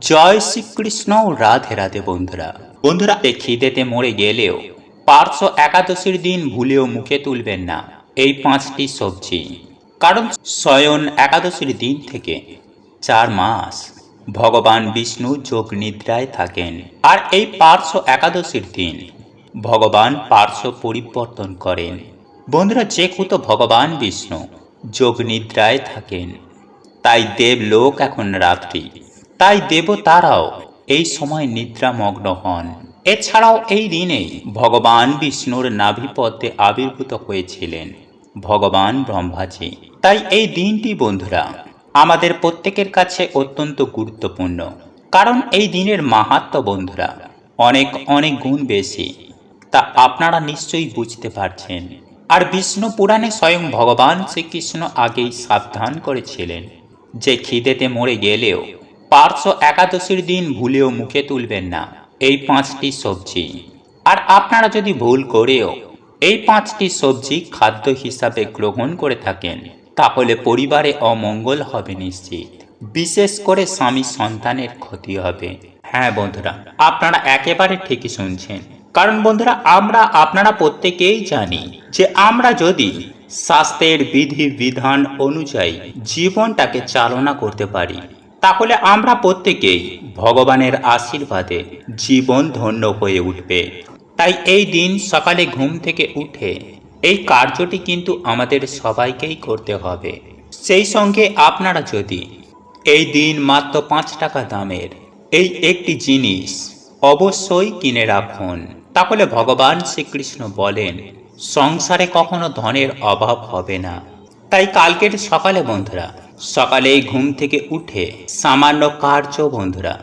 জয় শ্রীকৃষ্ণ, রাধে রাধে বন্ধুরা। বন্ধুরা খিদেতে মরে গেলেও পার্শ্ব একাদশীর দিন ভুলেও মুখে তুলবেন না এই পাঁচটি সবজি। কারণ স্বয়ন একাদশীর দিন থেকে চার মাস ভগবান বিষ্ণু যোগ নিদ্রায় থাকেন। আর এই পার্শ্ব একাদশীর দিন ভগবান পার্শ্ব পরিবর্তন করেন। বন্ধুরা, যে কুতো ভগবান বিষ্ণু যোগ নিদ্রায় থাকেন, তাই দেবলোক এখন রাত্রি। তাই দেবতারাও এই সময় নিদ্রামগ্ন হন। এছাড়াও এই দিনেই ভগবান বিষ্ণুর নাভিপদ্মে আবির্ভূত হয়েছিলেন ভগবান ব্রহ্মাজি। তাই এই দিনটি বন্ধুরা আমাদের প্রত্যেকের কাছে অত্যন্ত গুরুত্বপূর্ণ। কারণ এই দিনের মাহাত্ম বন্ধুরা অনেক অনেক গুণ বেশি, তা আপনারা নিশ্চয়ই বুঝতে পারছেন। আর বিষ্ণু পুরাণে স্বয়ং ভগবান শ্রীকৃষ্ণ আগেই সাবধান করেছিলেন যে খিদেতে মরে গেলেও পার্শ্ব একাদশীর দিন ভুলেও মুখে তুলবেন না। এই পাঁচটি সবজি। আর আপনারা যদি ভুল করেও এই পাঁচটি সবজি খাদ্য হিসাবে গ্রহণ করে থাকেন, তাহলে পরিবারে অমঙ্গল হবে নিশ্চিত। বিশেষ করে স্বামী সন্তানের ক্ষতি হবে। হ্যাঁ বন্ধুরা, আপনারা একেবারে ঠিকই শুনছেন। কারণ বন্ধুরা, আমরা, আপনারা প্রত্যেকেই জানি যে আমরা যদি স্বাস্থ্যের বিধি বিধান অনুযায়ী জীবনটাকে চালনা করতে পারি তাহলে আমরা প্রত্যেকেই ভগবানের আশীর্বাদে জীবন ধন্য হয়ে উঠবে। তাই এই দিন সকালে ঘুম থেকে উঠে এই কার্যটি কিন্তু আমাদের সবাইকেই করতে হবে। সেই সঙ্গে আপনারা যদি এই দিন মাত্র পাঁচ টাকা দামের এই একটি জিনিস অবশ্যই কিনে রাখুন, তাহলে ভগবান শ্রীকৃষ্ণ বলেন, সংসারে কখনো ধনের অভাব হবে না। তাই কালকের সকালে বন্ধুরা সকালে ঘুম থেকে উঠে সামান্য কার্য বন্ধুরা,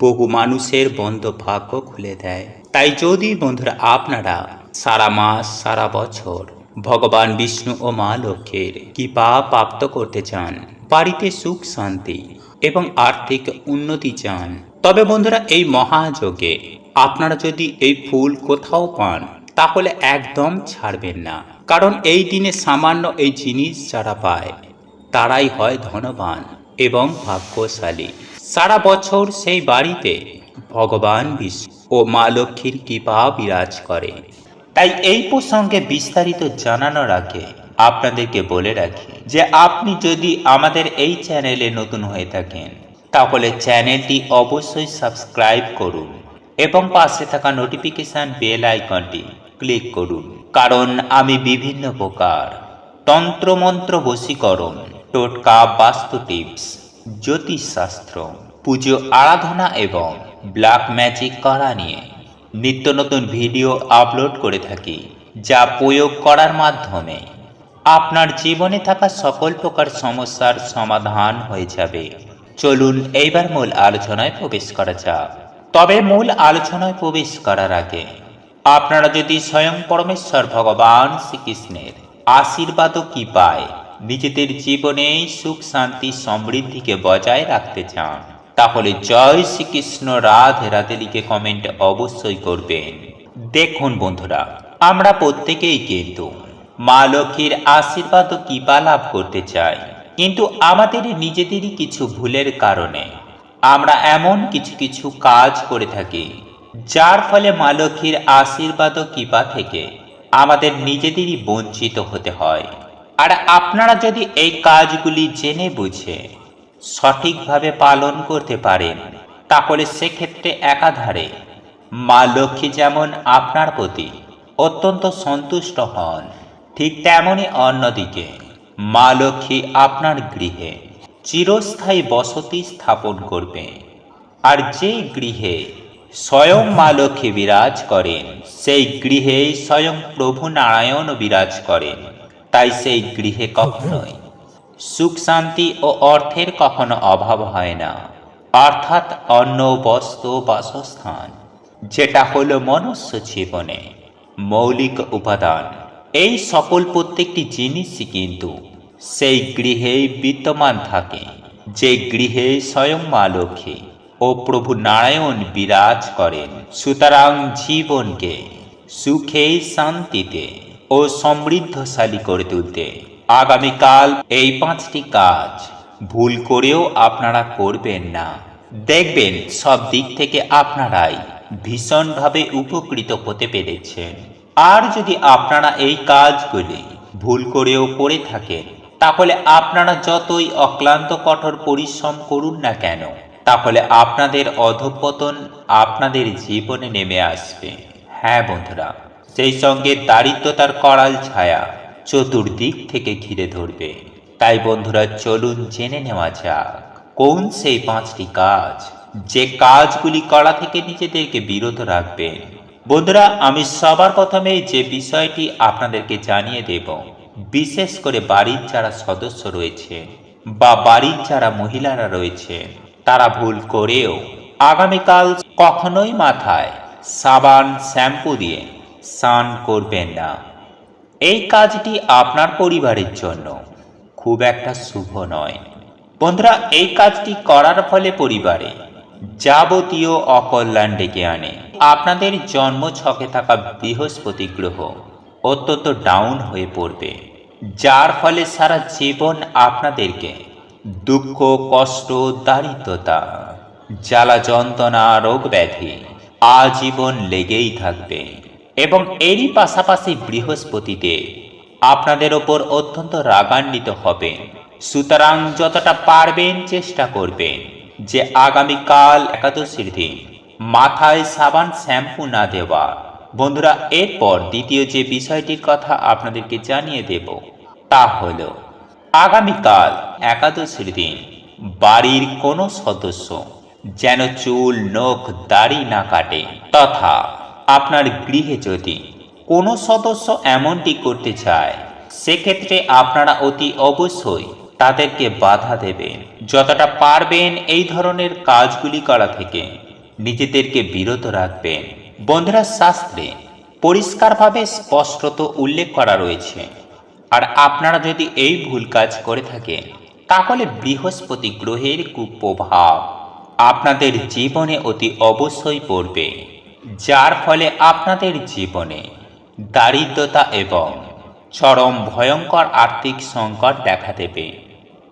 বহু মানুষের বন্ধ ভাগ্য খুলে দেয়। তাই যদি বন্ধুরা আপনারা সারা মাস, সারা বছর ভগবান বিষ্ণু ও মা লক্ষ্মীর কৃপা প্রাপ্ত করতে চান, বাড়িতে সুখ শান্তি এবং আর্থিক উন্নতি চান, তবে বন্ধুরা এই মহাযোগে আপনারা যদি এই ফুল কোথাও পান, তাহলে একদম ছাড়বেন না। কারণ এই দিনে সামান্য এই জিনিস যারা পায় তারাই হয় ধনবান এবং ভাগ্যশালী। সারা বছর সেই বাড়িতে ভগবান বিষ্ণু ও মা লক্ষ্মীর কৃপা বিরাজ করে। তাই এই প্রসঙ্গে বিস্তারিত জানানোর আগে আপনাদেরকে বলে রাখি যে আপনি যদি আমাদের এই চ্যানেলে নতুন হয়ে থাকেন, তাহলে চ্যানেলটি অবশ্যই সাবস্ক্রাইব করুন এবং পাশে থাকা নোটিফিকেশন বেল আইকনটি ক্লিক করুন। কারণ আমি বিভিন্ন প্রকার তন্ত্রমন্ত্র বশীকরণ টোটকা বাস্তু টিপস, জ্যোতিষশাস্ত্র, পুজো আরাধনা এবং ব্ল্যাক ম্যাজিক করা নিয়ে নিত্য নতুন ভিডিও আপলোড করে থাকি, যা প্রয়োগ করার মাধ্যমে আপনার জীবনে থাকা সকল প্রকার সমস্যার সমাধান হয়ে যাবে। চলুন এইবার মূল আলোচনায় প্রবেশ করা যাক। তবে মূল আলোচনায় প্রবেশ করার আগে, আপনারা যদি স্বয়ং পরমেশ্বর ভগবান শ্রীকৃষ্ণের আশীর্বাদও কি পায় নিজেদের জীবনে সুখ, শান্তি, সমৃদ্ধিকে বজায় রাখতে চান। তাহলে জয় শ্রীকৃষ্ণ রাধে রাধে লিখে কমেন্ট অবশ্যই করবেন। দেখুন বন্ধুরা, আমরা প্রত্যেকেই কিন্তু মা লক্ষ্মীর আশীর্বাদ ও কৃপা লাভ করতে চাই। কিন্তু আমাদের নিজেদেরই কিছু ভুলের কারণে আমরা এমন কিছু কিছু কাজ করে থাকি, যার ফলে মা লক্ষ্মীর আশীর্বাদ ও কৃপা থেকে আমাদের নিজেদেরই বঞ্চিত হতে হয়। আর আপনারা যদি এই কাজগুলি জেনে বুঝে, সঠিকভাবে পালন করতে পারেন, তাহলে সেক্ষেত্রে একাধারে মা লক্ষ্মী যেমন আপনার প্রতি অত্যন্ত সন্তুষ্ট হন, ঠিক তেমনই অন্যদিকে মা লক্ষ্মী আপনার গৃহে চিরস্থায়ী বসতি স্থাপন করবে। আর যেই গৃহে স্বয়ং মা লক্ষ্মী বিরাজ করেন, সেই গৃহেই স্বয়ং প্রভু নারায়ণ বিরাজ করেন। তাই সেই গৃহে কখনোই সুখ শান্তি ও অর্থের কখনো অভাব হয় না। অর্থাৎ অন্ন বস্ত্র বাসস্থান, যেটা হলো মনুষ্য জীবনে মৌলিক উপাদান। এই সকল প্রত্যেকটি জিনিসই কিন্তু সেই গৃহেই বিদ্যমান থাকে, যে গৃহে স্বয়ং মা লক্ষ্মী ও প্রভু নারায়ণ বিরাজ করেন। সুতরাং জীবনকে সুখে শান্তিতে ও সমৃদ্ধশালী করে তুলতে। আগামীকাল এই পাঁচটি কাজ ভুল করেও আপনারা করবেন না। দেখবেন সব দিক থেকে আপনারাই ভীষণভাবে উপকৃত হতে পেরেছেন। আর যদি আপনারা এই কাজগুলি ভুল করেও করে থাকেন, তাহলে আপনারা যতই অক্লান্ত কঠোর পরিশ্রম করুন না কেন, তাহলে আপনাদের অধঃপতন আপনাদের জীবনে নেমে আসবে। হ্যাঁ বন্ধুরা সেই সঙ্গে দারিদ্রতার করাল ছায়া চতুর্দিক থেকে ঘিরে ধরবে। তাই বন্ধুরা, চলুন জেনে নেওয়া যাক, কোন সেই পাঁচটি কাজ যে কাজগুলি করা থেকে নিজেদেরকে বিরত রাখবেন? বন্ধুরা, আমি সবার প্রথমে যে বিষয়টি আপনাদেরকে জানিয়ে দেব, বিশেষ করে বাড়ির যারা সদস্য রয়েছে বা বাড়ির যারা মহিলারা রয়েছে তারা ভুল করেও আগামীকাল কখনোই মাথায় সাবান, শ্যাম্পু দিয়ে স্নান করবেন না। এই কাজটি আপনার পরিবারের জন্য খুব একটা শুভ নয়। বন্ধুরা, এই কাজটি করার ফলে পরিবারে যাবতীয় অকল্যাণ ডেকে আনে। আপনাদের জন্ম ছকে থাকা বৃহস্পতি গ্রহ অত্যন্ত ডাউন হয়ে পড়বে, যার ফলে সারা জীবন আপনাদেরকে দুঃখ, কষ্ট, দারিদ্রতা, জ্বালা যন্ত্রণা রোগ ব্যাধি আজীবন লেগেই থাকবে। এবং এরই পাশাপাশি বৃহস্পতিতে আপনাদের ওপর অত্যন্ত রাগান্বিত হবেন। সুতরাং যতটা পারবেন চেষ্টা করবেন যে আগামীকাল একাদশীর দিন মাথায় সাবান শ্যাম্পু না দেওয়া। বন্ধুরা, এরপর দ্বিতীয় যে বিষয়টির কথা আপনাদেরকে জানিয়ে দেব, তা হল, আগামীকাল একাদশীর দিন বাড়ির কোনো সদস্য যেন চুল, নখ, দাড়ি না কাটে, তথা আপনার গৃহে যদি কোনো সদস্য এমনটি করতে চায়, সেক্ষেত্রে আপনারা অতি অবশ্যই তাদেরকে বাধা দেবেন। যতটা পারবেন এই ধরনের কাজগুলি করা থেকে নিজেদেরকে বিরত রাখবেন। বন্ধুরা, শাস্ত্রে পরিষ্কারভাবে স্পষ্টত উল্লেখ করা রয়েছে। আর আপনারা যদি এই ভুল কাজ করে থাকেন, তাহলে বৃহস্পতি গ্রহের কুপ্রভাব আপনাদের জীবনে অতি অবশ্যই পড়বে। যার ফলে আপনাদের জীবনে দারিদ্রতা এবং চরম ভয়ঙ্কর আর্থিক সংকট দেখা দেবে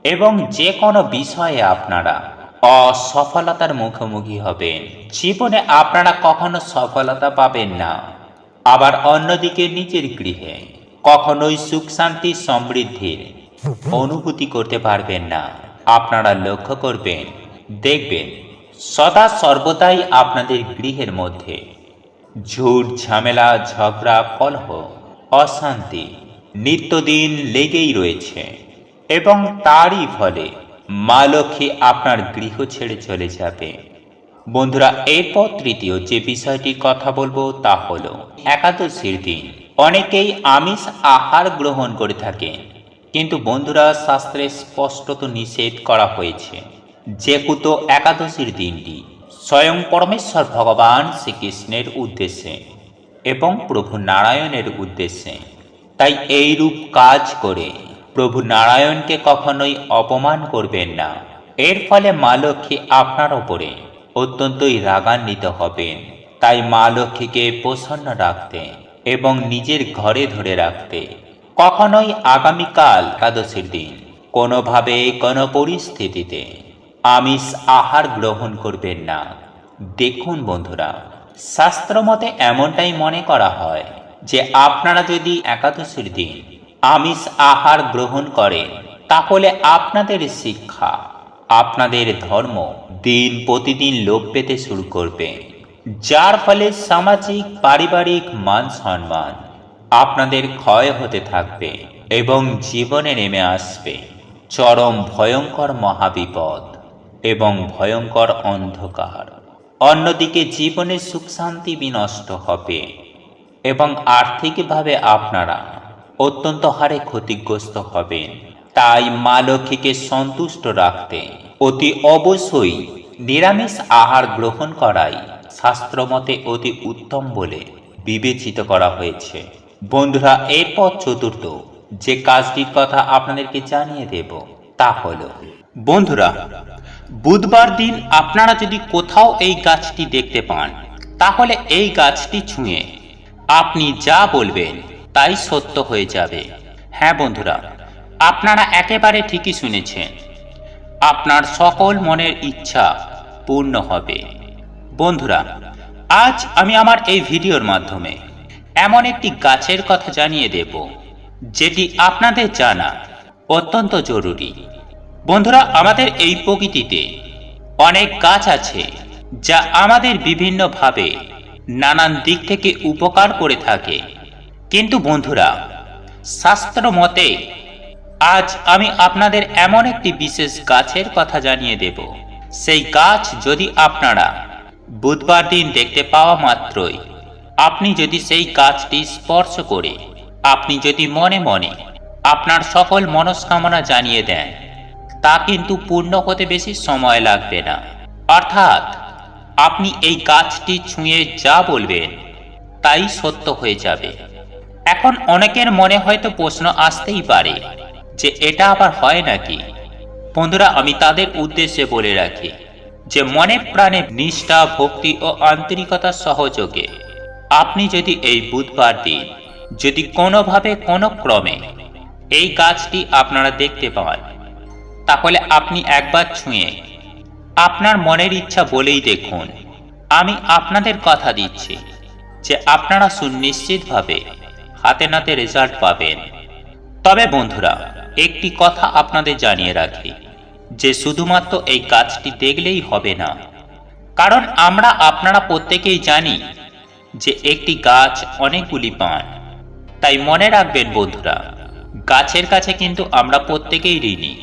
এবং যে কোনো বিষয়ে আপনারা অসফলতার মুখোমুখি হবেন। জীবনে আপনারা কখনো সফলতা পাবেন না। আবার অন্যদিকে নিজের গৃহে কখনোই সুখ শান্তি সমৃদ্ধির অনুভূতি করতে পারবেন না। আপনারা লক্ষ্য করবেন, দেখবেন সদা সর্বদাই আপনাদের গৃহের মধ্যে। ঝুট ঝামেলা, ঝগড়া, কলহ, অশান্তি নিত্যদিন লেগেই রয়েছে এবং তারই ফলে মা লক্ষ্মী আপনার গৃহ ছেড়ে চলে যাবে। বন্ধুরা, এরপর তৃতীয় যে বিষয়টির কথা বলব তা হলো, একাদশীর দিন। অনেকেই আমিষ আহার গ্রহণ করে থাকেন, কিন্তু বন্ধুরা, শাস্ত্রে স্পষ্টত নিষেধ করা হয়েছে। যেকুতো একাদশীর দিনটি স্বয়ং পরমেশ্বর ভগবান শ্রীকৃষ্ণের উদ্দেশ্যে এবং প্রভু নারায়ণের উদ্দেশ্যে। তাই এই রূপ কাজ করে প্রভু নারায়ণকে কখনোই অপমান করবেন না। এর ফলে মা লক্ষ্মী আপনার ওপরে অত্যন্তই রাগান্বিত হবেন। তাই মা লক্ষ্মীকে প্রসন্ন রাখতে এবং নিজের ঘরে ধরে রাখতে কখনোই আগামীকাল একাদশীর দিন কোনোভাবে কোনো পরিস্থিতিতে আমিষ আহার গ্রহণ করবেন না। দেখুন বন্ধুরা, শাস্ত্রমতে এমনটাই মনে করা হয় যে আপনারা যদি একাদশীর দিন আমিষ আহার গ্রহণ করেন, তাহলে আপনাদের শিক্ষা, আপনাদের ধর্ম দিন প্রতিদিন লোপ পেতে শুরু করবে। যার ফলে সামাজিক, পারিবারিক মান সম্মান আপনাদের ক্ষয় হতে থাকবে এবং জীবনে নেমে আসবে। চরম ভয়ঙ্কর মহাবিপদ। এবং ভয়ঙ্কর অন্ধকার। অন্যদিকে জীবনের সুখ শান্তি বিনষ্ট হবে এবং আর্থিকভাবে আপনারা অত্যন্ত হারে ক্ষতিগ্রস্ত হবেন। তাই মা লক্ষ্মীকে সন্তুষ্ট রাখতে অতি অবশ্যই নিরামিষ আহার গ্রহণ করাই শাস্ত্রমতে অতি উত্তম বলে বিবেচিত করা হয়েছে। বন্ধুরা, এরপর চতুর্থ যে কাজটির কথা আপনাদেরকে জানিয়ে দেব তা হল, বন্ধুরা বুধবার দিন আপনারা যদি কোথাও এই গাছটি দেখতে পান, তাহলে এই গাছটি ছুঁয়ে আপনি যা বলবেন তাই সত্য হয়ে যাবে। হ্যাঁ বন্ধুরা, আপনারা একেবারে ঠিকই শুনেছেন, আপনার সকল মনের ইচ্ছা পূর্ণ হবে। বন্ধুরা, আজ আমি আমার এই ভিডিওর মাধ্যমে এমন একটি গাছের কথা জানিয়ে দেব, যেটি আপনাদের জানা অত্যন্ত জরুরি। বন্ধুরা, আমাদের এই প্রকৃতিতে অনেক গাছ আছে যা আমাদের বিভিন্নভাবে নানান দিক থেকে উপকার করে থাকে। কিন্তু বন্ধুরা, শাস্ত্র মতে আজ আমি আপনাদের এমন একটি বিশেষ গাছের কথা জানিয়ে দেব। সেই গাছ যদি আপনারা বুধবার দিন দেখতে পাওয়া মাত্রই, আপনি যদি সেই গাছটি স্পর্শ করে, আপনি যদি মনে মনে আপনার সকল মনস্কামনা জানিয়ে দেন তা কিন্তু পূর্ণ হতে বেশি সময় লাগবে না। অর্থাৎ, আপনি এই গাছটি ছুঁয়ে যা বলবেন, তাই সত্য হয়ে যাবে। এখন অনেকের মনে হয়তো প্রশ্ন আসতেই পারে যে এটা আবার হয় নাকি? বন্ধুরা, আমি তাদের উদ্দেশ্যে বলে রাখি যে মনে প্রাণে নিষ্ঠা, ভক্তি ও আন্তরিকতার সহযোগে আপনি যদি এই বুধবার দিন যদি কোনোভাবে কোনো ক্রমে এই গাছটি আপনারা দেখতে পান তাহলে আপনি একবার ছুঁয়ে আপনার মনের ইচ্ছা বলেই দেখুন। আমি আপনাদের কথা দিচ্ছি যে আপনারা সুনিশ্চিতভাবে হাতে নাতে রেজাল্ট পাবেন। তবে বন্ধুরা, একটি কথা আপনাদের জানিয়ে রাখি, যে শুধুমাত্র এই গাছটি দেখলেই হবে না। কারণ আমরা আপনারা প্রত্যেকেই জানি যে একটি গাছ অনেকগুলি পান তাই মনে রাখবেন বন্ধুরা, গাছের কাছে কিন্তু আমরা প্রত্যেকেই ঋণী।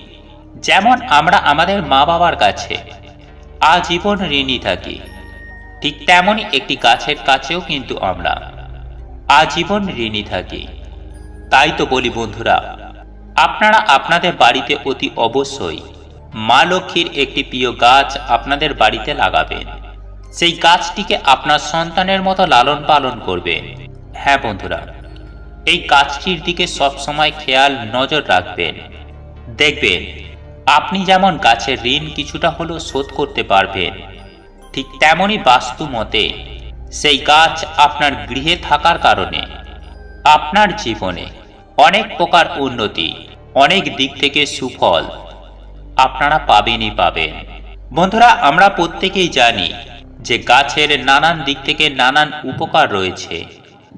যেমন আমরা আমাদের মা বাবার কাছে আজীবন ঋণী থাকি। ঠিক তেমনই একটি গাছের কাছেও কিন্তু আমরা। আজীবন ঋণী থাকি। তাই তো বলি বন্ধুরা, আপনারা আপনাদের বাড়িতে অতি অবশ্যই মা লক্ষ্মীর একটি প্রিয় গাছ আপনাদের বাড়িতে লাগাবেন। সেই গাছটিকে আপনার সন্তানের মতো লালন পালন করবেন। হ্যাঁ বন্ধুরা, এই গাছটির দিকে সবসময় খেয়াল, নজর রাখবেন। দেখবেন আপনি যেমন গাছের ঋণ কিছুটা হলেও শোধ করতে পারবেন, ঠিক তেমনই বাস্তু মতে সেই গাছ আপনার গৃহে থাকার কারণে আপনার জীবনে অনেক প্রকার উন্নতি, অনেক দিক থেকে সুফল আপনারা পাবেনই পাবেন। বন্ধুরা, আমরা প্রত্যেকেই জানি যে গাছের নানান দিক থেকে নানান উপকার রয়েছে,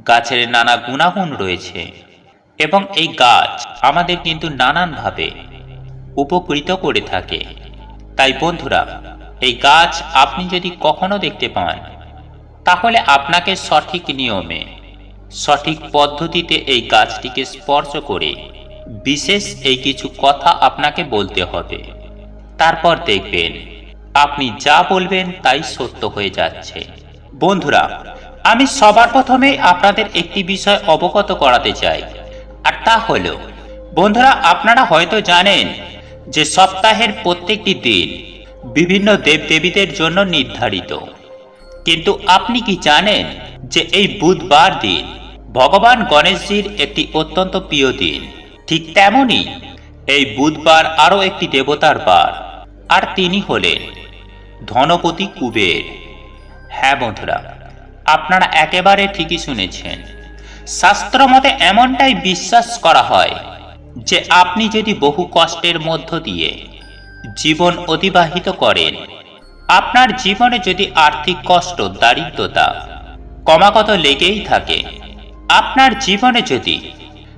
গাছের নানা গুণাগুণ রয়েছে এবং এই গাছ আমাদের কিন্তু নানানভাবে উপকৃত করে থাকে। তাই বন্ধুরা, এই গাছ আপনি যদি কখনো দেখতে পান, তাহলে আপনাকে সঠিক নিয়মে, সঠিক পদ্ধতিতে এই গাছটিকে স্পর্শ করে বিশেষ এই কিছু কথা আপনাকে বলতে হবে। তারপর দেখবেন, আপনি যা বলবেন তাই সত্য হয়ে যাচ্ছে। বন্ধুরা, আমি সবার প্রথমে আপনাদের একটি বিষয় অবগত করাতে চাই, আর তা হলো, বন্ধুরা আপনারা হয়তো জানেন যে সপ্তাহের প্রত্যেকটি দিন বিভিন্ন দেবদেবীদের জন্য নির্ধারিত। কিন্তু আপনি কি জানেন যে এই বুধবার দিন ভগবান গণেশজির একটি অত্যন্ত প্রিয় দিন? ঠিক তেমনি এই বুধবার আরও একটি দেবতার বার, আর তিনি হলেন ধনপতি কুবের। হ্যাঁ বন্ধুরা, আপনারা একেবারে ঠিকই শুনেছেন। শাস্ত্র মতে এমনটাই বিশ্বাস করা হয় যে আপনি যদি বহু কষ্টের মধ্য দিয়ে জীবন অতিবাহিত করেন, আপনার জীবনে যদি আর্থিক কষ্ট, দারিদ্রতা ক্রমাগত লেগেই থাকে, আপনার জীবনে যদি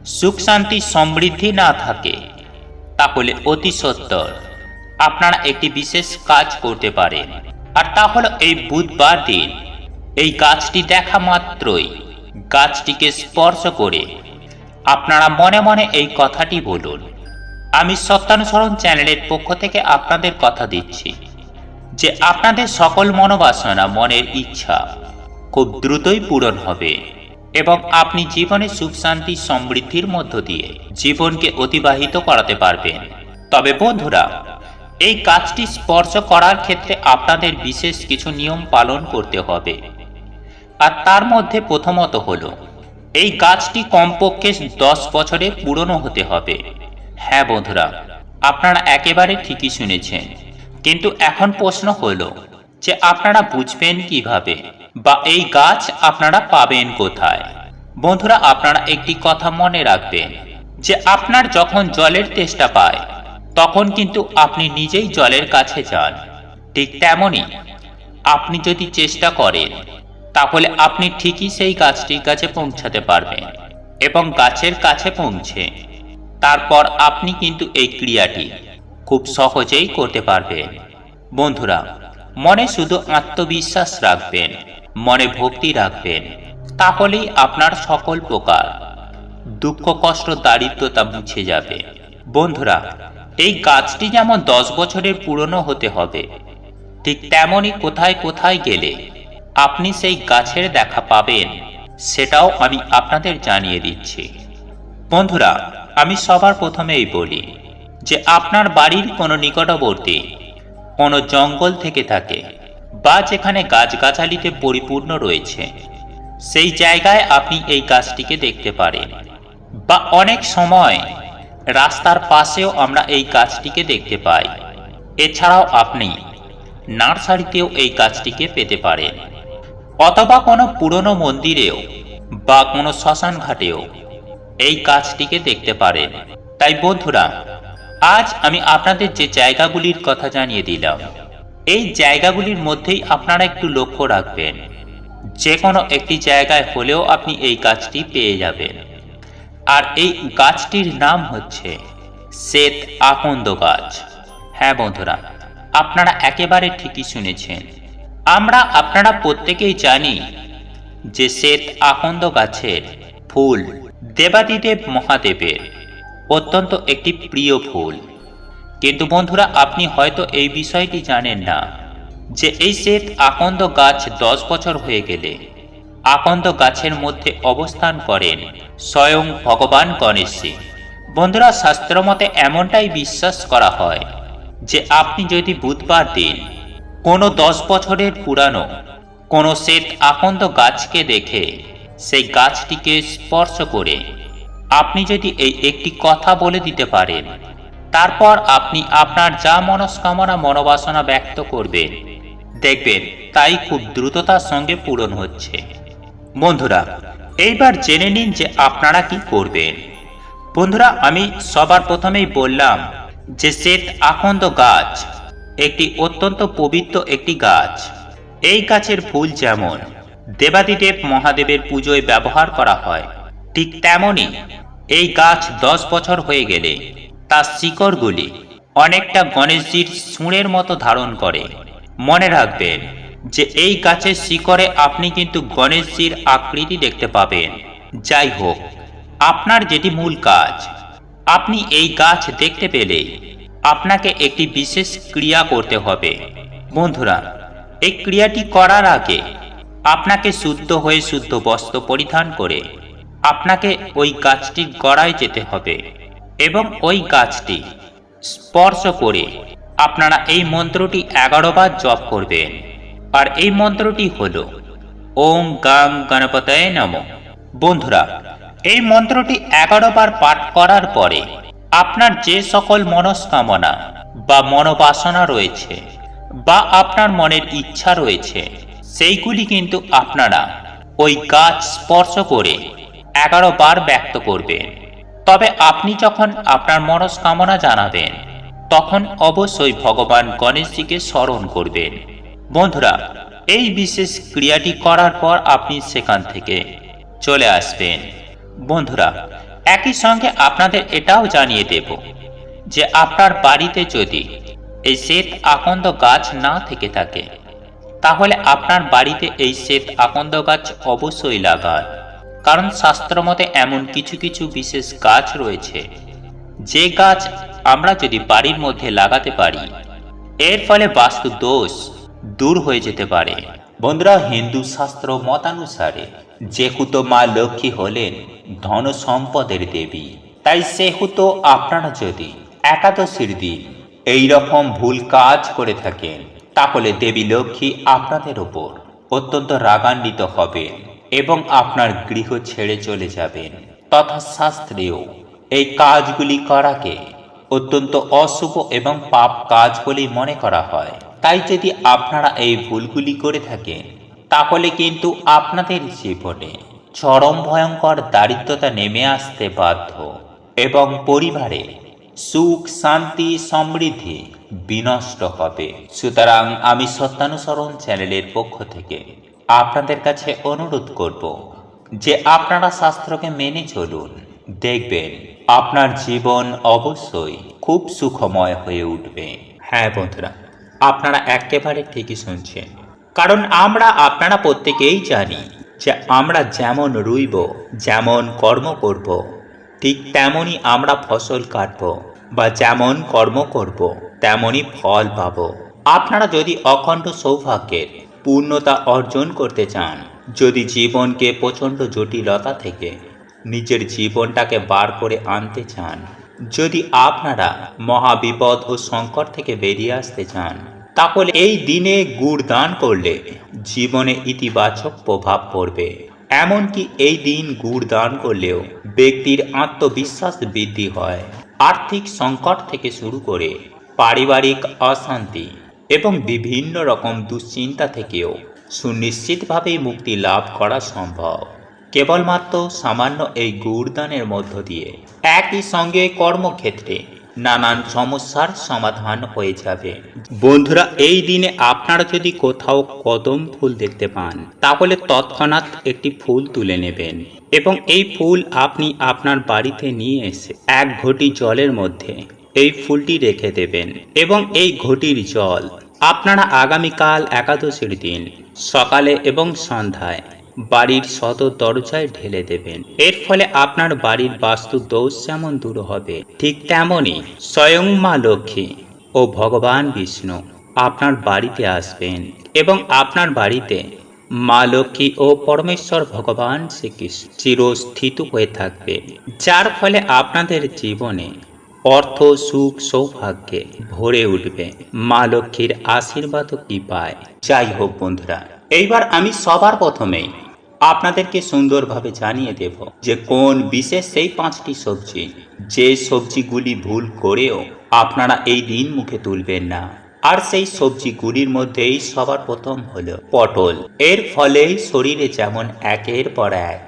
সুখ শান্তি সমৃদ্ধি না থাকে, তাহলে অতি সত্তর আপনারা একটি বিশেষ কাজ করতে পারেন। আর তা হলো এই বুধবার দিন, এই গাছটি দেখা মাত্রই গাছটিকে স্পর্শ করে আপনারা মনে মনে এই কথাটি বলুন। আমি সত্যানুসরণ চ্যানেলের পক্ষ থেকে আপনাদের কথা দিচ্ছি যে আপনাদের সকল মনোবাসনা, মনের ইচ্ছা খুব দ্রুতই পূরণ হবে এবং আপনি জীবনে সুখ, শান্তি, সমৃদ্ধির মধ্য দিয়ে জীবনকে অতিবাহিত করাতে পারবেন। তবে বন্ধুরা, এই কাজটি স্পর্শ করার ক্ষেত্রে আপনাদের বিশেষ কিছু নিয়ম পালন করতে হবে। আর তার মধ্যে প্রথমত হলো এই গাছটি কমপক্ষে দশ বছরে পুরনো হতে হবে। হ্যাঁ বন্ধুরা, আপনারা একেবারে ঠিকই শুনেছেন। কিন্তু এখন প্রশ্ন হলো যে আপনারা বুঝবেন কীভাবে বা এই গাছ আপনারা পাবেন কোথায়? বন্ধুরা, আপনারা একটি কথা মনে রাখবেন যে আপনার যখন জলের তেষ্টা পায়, তখন কিন্তু আপনি নিজেই জলের কাছে যান। ঠিক তেমনই আপনি যদি চেষ্টা করেন তাহলে আপনি ঠিকই সেই গাছটির কাছে পৌঁছাতে পারবেন এবং গাছের কাছে পৌঁছে। তারপর আপনি কিন্তু এই ক্রিয়াটি খুব সহজেই করতে পারবেন। বন্ধুরা, মনে শুধু আত্মবিশ্বাস রাখবেন, মনে ভক্তি রাখবেন, তাহলেই আপনার সকল প্রকার দুঃখ, কষ্ট, দারিদ্রতা মুছে যাবে। বন্ধুরা, এই গাছটি যেমন দশ বছরের পুরনো হতে হবে, ঠিক তেমনই কোথায় কোথায় গেলে আপনি সেই গাছের দেখা পাবেন। সেটাও আমি আপনাদের জানিয়ে দিচ্ছি। বন্ধুরা, আমি সবার প্রথমেই বলি যে আপনার বাড়ির কোনো নিকটবর্তী, কোনো জঙ্গল থেকে থাকে বা যেখানে গাছগাছালিতে পরিপূর্ণ রয়েছে, সেই জায়গায় আপনি এই গাছটিকে দেখতে পারেন বা অনেক সময় রাস্তার পাশেও আমরা এই গাছটিকে দেখতে পাই। এছাড়াও আপনি নার্সারিতেও এই গাছটিকে পেতে পারেন। অথবা কোনো পুরনো মন্দিরেও বা কোনো শ্মশান ঘাটেও এই গাছটিকে দেখতে পারেন। তাই বন্ধুরা, আজ আমি আপনাদের যে জায়গাগুলির কথা জানিয়ে দিলাম, এই জায়গাগুলির মধ্যেই আপনারা একটু লক্ষ্য রাখবেন। যে কোনো একটি জায়গায় হলেও আপনি এই গাছটি পেয়ে যাবেন। আর এই গাছটির নাম হচ্ছে শ্বেত আকন্দ গাছ। হ্যাঁ বন্ধুরা, আপনারা একেবারে ঠিকই শুনেছেন। আমরা আপনারা প্রত্যেকেই জানি যে শ্বেত আকন্দ গাছের ফুল দেবাদিদেব মহাদেবের অত্যন্ত একটি প্রিয় ফুল। কিন্তু বন্ধুরা, আপনি হয়তো এই বিষয়টি জানেন না যে এই শ্বেত আকন্দ গাছ দশ বছর হয়ে গেলে আকন্দ গাছের মধ্যে অবস্থান করেন স্বয়ং ভগবান গণেশজি বন্ধুরা শাস্ত্রমতে এমনটাই বিশ্বাস করা হয় যে আপনি যদি বুধবার দিন কোনো দশ বছরের পুরানো কোনো শ্বেত আকন্দ গাছকে দেখে সেই গাছটিকে স্পর্শ করে আপনি যদি এই একটি কথা বলে দিতে পারেন, তারপর আপনি আপনার যা মনস্কামনা মনোবাসনা ব্যক্ত করবেন, দেখবেন তাই খুব দ্রুততার সঙ্গে পূরণ হচ্ছে। বন্ধুরা, এইবার জেনে নিন যে আপনারা কি করবেন। বন্ধুরা, আমি সবার প্রথমেই বললাম যে শ্বেত আকন্দ গাছ একটি অত্যন্ত পবিত্র একটি গাছ। এই গাছের ফুল যেমন দেবাদিদেব মহাদেবের পুজোয় ব্যবহার করা হয়, ঠিক তেমনই এই গাছ দশ বছর হয়ে গেলে তার শিকড়গুলি অনেকটা গণেশজির সুঁড়ের মতো ধারণ করে। মনে রাখবেন যে এই গাছের শিকড়ে আপনি কিন্তু গণেশজির আকৃতি দেখতে পাবেন। যাই হোক, আপনার যেটি মূল কাজ, আপনি এই গাছ দেখতে পেলে আপনাকে একটি বিশেষ ক্রিয়া করতে হবে। বন্ধুরা, এই ক্রিয়াটি করার আগে আপনাকে শুদ্ধ হয়ে শুদ্ধ বস্ত্র পরিধান করে আপনাকে ওই গাছটির গড়ায় যেতে হবে এবং ওই গাছটি স্পর্শ করে আপনারা এই মন্ত্রটি এগারো বার জপ করবেন। আর এই মন্ত্রটি হল, ওম গাং গণপতায় নম। বন্ধুরা, এই মন্ত্রটি এগারো বার পাঠ করার পরে আপনার যে সকল মনস্কামনা বা মনোবাসনা রয়েছে বা আপনার মনের ইচ্ছা রয়েছে, সেইগুলি কিন্তু আপনারা ওই গাছ স্পর্শ করে এগারো বার ব্যক্ত করবেন। তবে আপনি যখন আপনার মনস্কামনা জানাবেন, তখন অবশ্যই ভগবান গণেশজিকে স্মরণ করবেন। বন্ধুরা, এই বিশেষ ক্রিয়াটি করার পর আপনি সেখান থেকে চলে আসবেন। বন্ধুরা একই সঙ্গে আপনাদের এটাও জানিয়ে দেব যে আপনার বাড়িতে যদি এই শ্বেত আকন্দ গাছ না থেকে থাকে, তাহলে আপনার বাড়িতে এই শ্বেত আকন্দ গাছ অবশ্যই লাগান। কারণ শাস্ত্রমতে এমন কিছু কিছু বিশেষ গাছ রয়েছে। যে গাছ আমরা যদি বাড়ির মধ্যে লাগাতে পারি, এর ফলে বাস্তু দোষ দূর হয়ে যেতে পারে। বন্ধুরা, হিন্দু শাস্ত্র মতানুসারে যেহেতু মা লক্ষ্মী হলেন ধন সম্পদের দেবী। তাই সেহেতু আপনারা যদি একাদশীর দিন এই রকম ভুল কাজ করে থাকেন, তাহলে দেবী লক্ষ্মী আপনাদের ওপর অত্যন্ত রাগান্বিত হবেন এবং আপনার গৃহ ছেড়ে চলে যাবেন। তথা শাস্ত্রেও এই কাজগুলি করাকে অত্যন্ত অশুভ এবং পাপ কাজ বলেই মনে করা হয়। তাই যদি আপনারা এই ভুলগুলি করে থাকেন, তাহলে কিন্তু আপনাদের জীবনে চরম ভয়ঙ্কর দারিদ্রতা নেমে আসতে বাধ্য এবং পরিবারে সুখ, শান্তি, সমৃদ্ধি বিনষ্ট হবে। সুতরাং আমি সত্যানুসরণ চ্যানেলের পক্ষ থেকে আপনাদের কাছে অনুরোধ করব যে আপনারা শাস্ত্রকে মেনে চলুন। দেখবেন আপনার জীবন অবশ্যই খুব সুখময় হয়ে উঠবে। হ্যাঁ বন্ধুরা, আপনারা একেবারে ঠিকই শুনছেন। কারণ আমরা, আপনারা প্রত্যেকেই জানি যে আমরা যেমন রুইব, যেমন কর্ম করব, ঠিক তেমনই আমরা ফসল কাটব বা যেমন কর্ম করব তেমনই ফল পাব। আপনারা যদি অখণ্ড সৌভাগ্যের পূর্ণতা অর্জন করতে চান, যদি জীবনকে প্রচণ্ড জটিলতা থেকে নিজের জীবনটাকে বার করে আনতে চান, যদি আপনারা মহাবিপদ ও সংকট থেকে বেরিয়ে আসতে চান তাহলে এই দিনে গুড় দান করলে জীবনে ইতিবাচক প্রভাব পড়বে। এমনকি এই দিন গুড় দান করলেও ব্যক্তির আত্মবিশ্বাস বৃদ্ধি হয়। আর্থিক সংকট থেকে শুরু করে পারিবারিক অশান্তি এবং বিভিন্ন রকম দুশ্চিন্তা থেকেও সুনিশ্চিতভাবেই মুক্তি লাভ করা সম্ভব। কেবলমাত্র সামান্য এই গুড়দানের মধ্য দিয়ে একই সঙ্গে কর্মক্ষেত্রে নানান সমস্যার সমাধান হয়ে যাবে। বন্ধুরা, এই দিনে আপনারা যদি কোথাও কদম ফুল দেখতে পান, তাহলে তৎক্ষণাৎ একটি ফুল তুলে নেবেন এবং এই ফুল আপনি আপনার বাড়িতে নিয়ে এসে এক ঘটি জলের মধ্যে এই ফুলটি রেখে দেবেন এবং এই ঘটির জল আপনারা আগামীকাল একাদশীর দিন সকালে এবং সন্ধ্যায় বাড়ির সদর দরজায় ঢেলে দেবেন। এর ফলে আপনার বাড়ির বাস্তু দোষ যেমন দূর হবে, ঠিক তেমনই স্বয়ং মা লক্ষ্মী ও ভগবান বিষ্ণু আপনার বাড়িতে আসবেন এবং আপনার বাড়িতে মা লক্ষ্মী ও পরমেশ্বর ভগবান শ্রীকৃষ্ণ চিরস্থিত হয়ে থাকবে, যার ফলে আপনাদের জীবনে অর্থ, সুখ, সৌভাগ্যে ভরে উঠবে। মা লক্ষ্মীর আশীর্বাদও কি পায় যাই হোক বন্ধুরা, এইবার আমি সবার প্রথমেই আপনাদেরকে সুন্দরভাবে জানিয়ে দেব যে কোন বিশেষ সেই পাঁচটি সবজি যে সবজিগুলি ভুল করেও আপনারা এই দিন মুখে তুলবেন না। আর সেই সবজিগুলির মধ্যেই সবার প্রথম হলো পটল। এর ফলেই শরীরে যেমন একের পর এক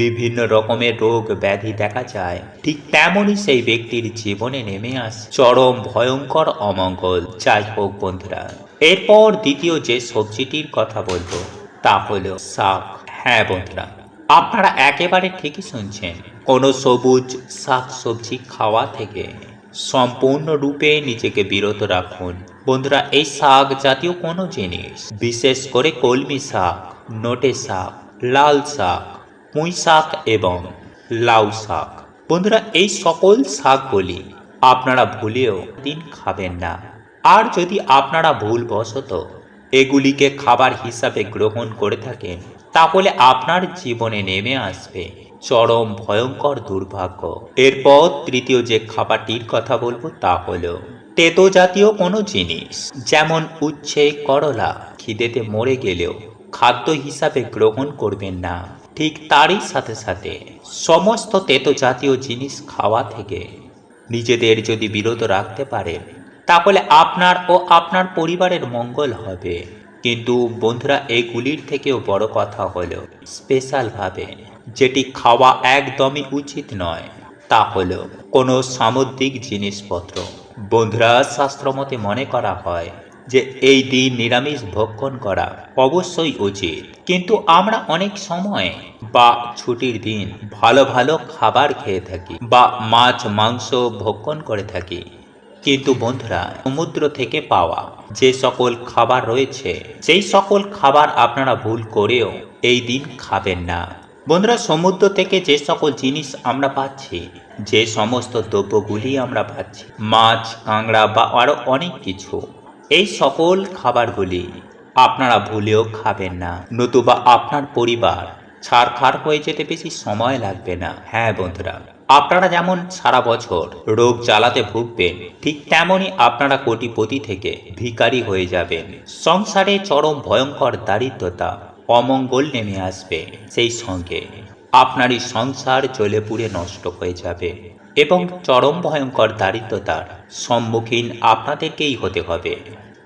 বিভিন্ন রকমের রোগ ব্যাধি দেখা যায়, ঠিক তেমনই সেই ব্যক্তির জীবনে নেমে আসে চরম ভয়ঙ্কর অমঙ্গল। যাই হোক বন্ধুরা, এরপর দ্বিতীয় যে সবজিটির কথা বলব তা হলো শাক। হ্যাঁ বন্ধুরা, আপনারা একেবারে ঠিকই শুনছেন, কোনো সবুজ শাক সবজি খাওয়া থেকে সম্পূর্ণরূপে নিজেকে বিরত রাখুন। বন্ধুরা, এই শাক জাতীয় কোনো জিনিস, বিশেষ করে কলমি শাক, নোটে শাক, লাল শাক, পুঁই শাক এবং লাউ শাক। বন্ধুরা, এই সকল শাকগুলি আপনারা ভুলেও দিন খাবেন না। আর যদি আপনারা ভুলবশত এগুলিকে খাবার হিসাবে গ্রহণ করে থাকেন তাহলে আপনার জীবনে নেমে আসবে চরম ভয়ঙ্কর দুর্ভাগ্য। এরপর তৃতীয় যে খাবারটির কথা বলব তা হলো তেতো জাতীয় কোনো জিনিস, যেমন উচ্ছে, করলা, খিদেতে মরে গেলেও খাদ্য হিসাবে গ্রহণ করবেন না। ঠিক তারই সাথে সাথে সমস্ত তেতো জাতীয় জিনিস খাওয়া থেকে নিজেদের যদি বিরত রাখতে পারেন, তাহলে আপনার ও আপনার পরিবারের মঙ্গল হবে। কিন্তু বন্ধুরা, এগুলির থেকেও বড় কথা হলো স্পেশালভাবে যেটি খাওয়া একদমই উচিত নয়, তা হলো কোনো সামুদ্রিক জিনিসপত্র। বন্ধুরা, শাস্ত্রমতে মনে করা হয় যে এই দিন নিরামিষ ভক্ষণ করা অবশ্যই উচিত। কিন্তু আমরা অনেক সময় বা ছুটির দিন ভালো ভালো খাবার খেয়ে থাকি বা মাছ মাংস ভক্ষণ করে থাকি। কিন্তু বন্ধুরা, সমুদ্র থেকে পাওয়া যে সকল খাবার রয়েছে, সেই সকল খাবার আপনারা ভুল করেও এই দিন খাবেন না। বন্ধুরা, সমুদ্র থেকে যে সকল জিনিস আমরা পাচ্ছি, যে সমস্ত দ্রব্যগুলি আমরা পাচ্ছি, মাছ, কাঁকড়া বা আরও অনেক কিছু, এই সকল খাবারগুলি আপনারা ভুলেও খাবেন না। নতুবা আপনার পরিবার ছাড়খাড় হয়ে যেতে বেশি সময় লাগবে না। হ্যাঁ বন্ধুরা। আপনারা যেমন সারা বছর রোগ জ্বালাতে ভুগবেন, ঠিক তেমনই আপনারা কোটিপতি থেকে ভিখারি হয়ে যাবেন। সংসারে চরম ভয়ঙ্কর দারিদ্রতা অমঙ্গল নেমে আসবে সেই সঙ্গে আপনারই সংসার জ্বলে পুড়ে নষ্ট হয়ে যাবে এবং চরম ভয়ঙ্কর দারিদ্রতার সম্মুখীন আপনাদেরকেই হতে হবে।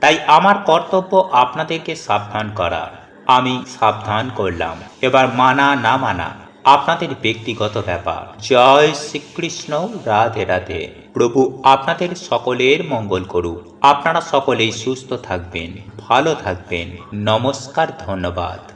তাই আমার কর্তব্য আপনাদেরকে সাবধান করা। আমি সাবধান করলাম। এবার মানা না মানা আপনাদের ব্যক্তিগত ব্যাপার। জয় শ্রীকৃষ্ণ, রাধে রাধে। প্রভু আপনাদের সকলের মঙ্গল করুক। আপনারা সকলেই সুস্থ থাকবেন, ভালো থাকবেন। নমস্কার, ধন্যবাদ।